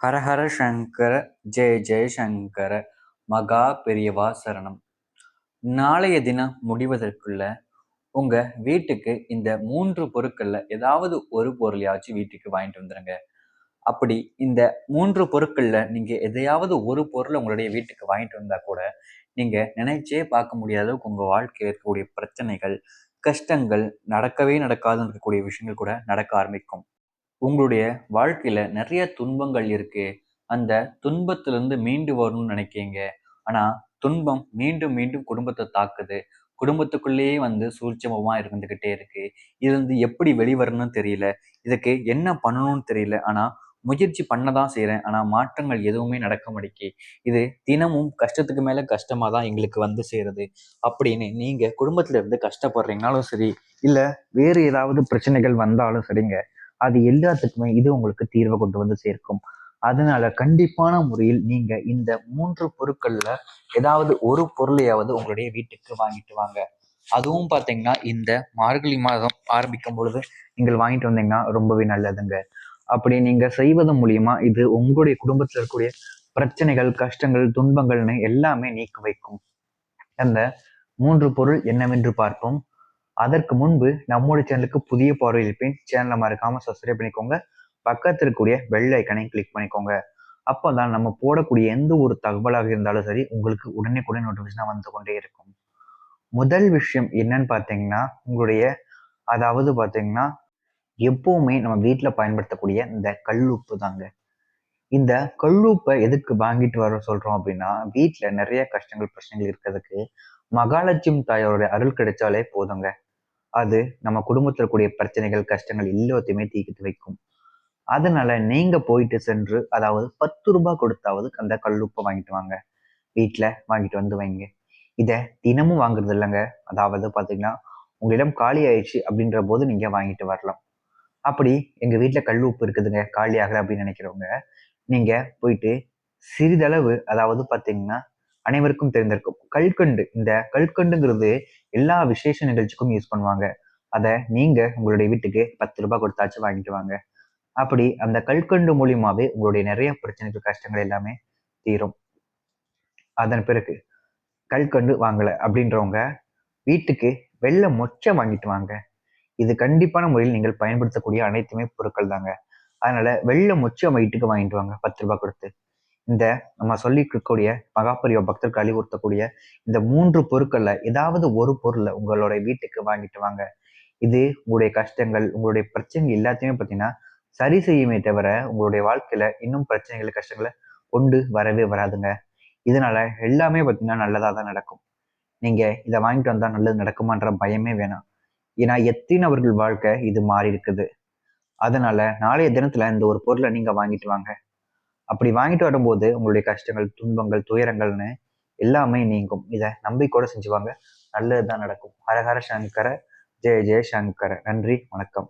ஹரஹர சங்கர ஜெய ஜெயசங்கர மகா பெரியவா சரணம். நாளைய தினம் முடிவதற்குள்ள உங்க வீட்டுக்கு இந்த மூன்று பொருட்கள்ல ஏதாவது ஒரு பொருளையாச்சும் வீட்டுக்கு வாங்கிட்டு வந்துருங்க. அப்படி இந்த மூன்று பொருட்கள்ல நீங்க எதையாவது ஒரு பொருளை உங்களுடைய வீட்டுக்கு வாங்கிட்டு வந்தா கூட நீங்க நினைச்சே பார்க்க முடியாத அளவுக்கு உங்க வாழ்க்கையில் இருக்கக்கூடிய பிரச்சனைகள் கஷ்டங்கள் நடக்கவே நடக்காதுன்னு இருக்கக்கூடிய விஷயங்கள் கூட நடக்க ஆரம்பிக்கும். உங்களுடைய வாழ்க்கையில நிறைய துன்பங்கள் இருக்கு. அந்த துன்பத்திலிருந்து மீண்டு வரணும்னு நினைக்கீங்க. ஆனா துன்பம் மீண்டும் மீண்டும் குடும்பத்தை தாக்குது. குடும்பத்துக்குள்ளேயே வந்து சூழ்ச்சமமா இருந்துகிட்டே இருக்கு. இது வந்து எப்படி வெளிவரணும்னு தெரியல. இதுக்கு என்ன பண்ணணும்னு தெரியல. ஆனா முயற்சி பண்ணதான் செய்கிறேன் ஆனால் மாற்றங்கள் எதுவுமே நடக்க மாட்டேங்கி இது தினமும் கஷ்டத்துக்கு மேலே கஷ்டமாக தான் எங்களுக்கு வந்து சேருது. அப்படின்னு நீங்கள் குடும்பத்தில் இருந்து கஷ்டப்படுறீங்கனாலும் சரி இல்லை வேறு ஏதாவது பிரச்சனைகள் வந்தாலும் சரிங்க. அது எல்லாத்துக்குமே இது உங்களுக்கு தீர்வை கொண்டு வந்து சேர்க்கும். அதனால கண்டிப்பான முறையில் நீங்க இந்த மூன்று பொருட்கள்ல ஏதாவது ஒரு பொருளையாவது உங்களுடைய வீட்டுக்கு வாங்கிட்டு வாங்க. அதுவும் பார்த்தீங்கன்னா இந்த மார்கழி மாதம் ஆரம்பிக்கும் பொழுது நீங்கள் வாங்கிட்டு வந்தீங்கன்னா ரொம்பவே நல்லதுங்க. அப்படி நீங்க செய்வது மூலியமா இது உங்களுடைய குடும்பத்தில் இருக்கக்கூடிய பிரச்சனைகள் கஷ்டங்கள் துன்பங்கள்னு எல்லாமே நீக்கி வைக்கும். அந்த மூன்று பொருள் என்னவென்று பார்ப்போம். அதற்கு முன்பு நம்முடைய சேனலுக்கு புதிய பார்வை இருப்பேன். சேனலை மறக்காம சப்ஸ்கிரைப் பண்ணிக்கோங்க. பக்கத்தில் இருக்கக்கூடிய பெல் ஐக்கனை கிளிக் பண்ணிக்கோங்க. அப்போ தான் நம்ம போடக்கூடிய எந்த ஒரு தகவலாக இருந்தாலும் சரி உங்களுக்கு உடனே கூட நோட்டிஃபிகேஷனாக வந்து கொண்டே இருக்கும். முதல் விஷயம் என்னன்னு பார்த்தீங்கன்னா உங்களுடைய அதாவது பார்த்தீங்கன்னா எப்பவுமே நம்ம வீட்டில் பயன்படுத்தக்கூடிய இந்த கல்லுப்பு தாங்க. இந்த கல்லுப்பை எதுக்கு வாங்கிட்டு வர சொல்கிறோம் அப்படின்னா வீட்டில் நிறைய கஷ்டங்கள் பிரச்சனைகள் இருக்கிறதுக்கு மகாலட்சுமி தாயோட அருள் கிடைச்சாலே போதுங்க. அது நம்ம குடும்பத்தில் கூடிய பிரச்சனைகள் கஷ்டங்கள் எல்லாத்தையுமே தீக்கிட்டு வைக்கும். அதனால நீங்க போயிட்டு சென்று அதாவது பத்து ரூபாய் கொடுத்தாவது அந்த கல்லுப்பை வாங்கிட்டு வாங்க. வீட்டில் வாங்கிட்டு வந்து வைங்க. இதை தினமும் வாங்குறது இல்லைங்க. அதாவது பார்த்தீங்கன்னா உங்களிடம் காலி ஆயிடுச்சு அப்படின்ற போது நீங்க வாங்கிட்டு வரலாம். அப்படி எங்க வீட்டில் கல் உப்பு இருக்குதுங்க. காலி ஆகலை அப்படின்னு நினைக்கிறவங்க நீங்க போயிட்டு சிறிதளவு அதாவது பார்த்தீங்கன்னா அனைவருக்கும் தெரிந்திருக்கும் கல்கண்டு. இந்த கல்கண்டுங்கிறது எல்லா விசேஷ நிகழ்ச்சிக்கும் யூஸ் பண்ணுவாங்க. அதை நீங்க உங்களுடைய வீட்டுக்கு பத்து ரூபாய் கொடுத்தாச்சும் வாங்கிட்டு வாங்க. அப்படி அந்த கல்கண்டு மூலியமாவே உங்களுடைய நிறைய பிரச்சனைகள் கஷ்டங்கள் எல்லாமே தீரும். அதன் பிறகு கல்கண்டு வாங்கல அப்படின்றவங்க வீட்டுக்கு வெள்ளை மொச்சை வாங்கிட்டு வாங்க. இது கண்டிப்பான முறையில் நீங்கள் பயன்படுத்தக்கூடிய அனைத்துமே பொருட்கள் தாங்க. அதனால வெள்ளை மொச்சை வீட்டுக்கு வாங்கிட்டு வாங்க. பத்து ரூபாய் கொடுத்து. இந்த நம்ம சொல்லி இருக்கக்கூடிய மகாபரிய பக்தர்கள் அழிவுறுத்தக்கூடிய இந்த மூன்று பொருட்கள்ல ஏதாவது ஒரு பொருளை உங்களோட வீட்டுக்கு வாங்கிட்டு வாங்க. இது உங்களுடைய கஷ்டங்கள் உங்களுடைய பிரச்சனைகள் எல்லாத்தையுமே பார்த்தீங்கன்னா சரி செய்யுமே தவிர உங்களுடைய வாழ்க்கையில இன்னும் பிரச்சனைகள் கஷ்டங்களை கொண்டு வரவே வராதுங்க. இதனால எல்லாமே பார்த்தீங்கன்னா நல்லதாக தான் நடக்கும். நீங்க இதை வாங்கிட்டு வந்தா நல்லது நடக்குமான்ற பயமே வேணாம். ஏன்னா எத்தனை அவர்கள் வாழ்க்கை இது மாறி இருக்குது. அதனால நாளைய தினத்துல இந்த ஒரு பொருளை நீங்க வாங்கிட்டு வாங்க. அப்படி வாங்கிட்டு வரும்போது உங்களுடைய கஷ்டங்கள் துன்பங்கள் துயரங்கள்னு எல்லாமே நீங்கும். இதை நம்பிக்கையோட செஞ்சுவாங்க. நல்லதுதான் நடக்கும். ஹரஹர சங்கர ஜெய ஜெய சங்கர. நன்றி வணக்கம்.